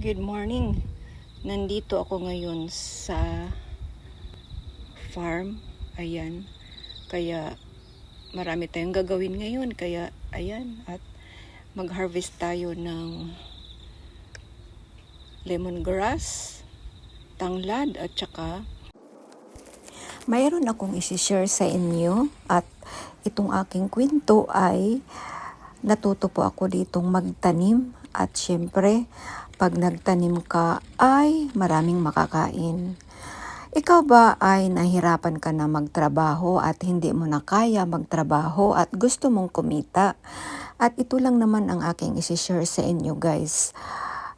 Good morning. Nandito ako ngayon sa farm. Ayan. Kaya marami tayong gagawin ngayon. Kaya ayan. At mag-harvest tayo ng lemongrass, tanglad at saka mayroon akong isi-share sa inyo at itong aking kwento ay natuto po ako ditong magtanim at syempre pag nagtanim ka ay maraming makakain. Ikaw ba ay nahirapan ka na magtrabaho at hindi mo na kaya magtrabaho at gusto mong kumita? At ito lang naman ang aking isi-share sa inyo guys.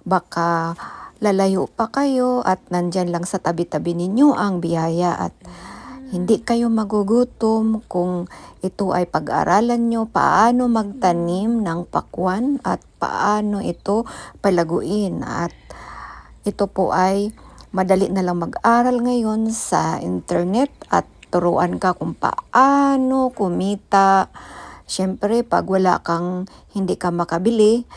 Baka lalayo pa kayo at nandyan lang sa tabi-tabi ninyo ang biyaya at hindi kayo magugutom kung ito ay pag-aralan nyo paano magtanim ng pakwan at paano ito palaguin. At ito po ay madali na lang mag-aral ngayon sa internet at turuan ka kung paano kumita. Siyempre, pag wala kang hindi ka makabili,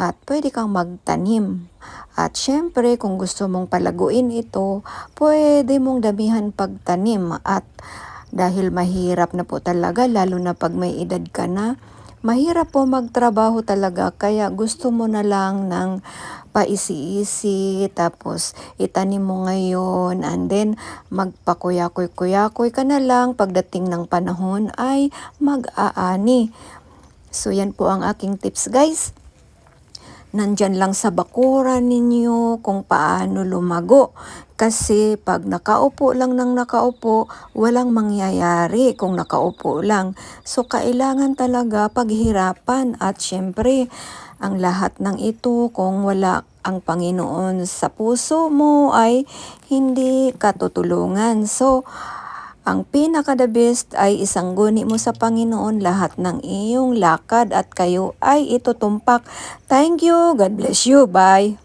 at pwede kang magtanim. At syempre, kung gusto mong palaguin ito, pwede mong damihan pagtanim. At dahil mahirap na po talaga, lalo na pag may edad ka na, mahirap po magtrabaho talaga. Kaya gusto mo na lang ng paisi-isi, tapos itanim mo ngayon, and then magpakuyakoy-kuyakoy ka na lang. Pagdating ng panahon ay mag-aani. So yan po ang aking tips guys nandyan lang sa bakuran ninyo kung paano lumago. Kasi pag nakaupo lang ng nakaupo, walang mangyayari kung nakaupo lang. So kailangan talaga paghirapan at syempre ang lahat ng ito kung wala ang Panginoon sa puso mo ay hindi katutulungan. So ang pinaka the best ay isang guni mo sa Panginoon lahat ng iyong lakad at kayo ay itutumpak. Thank you. God bless you. Bye.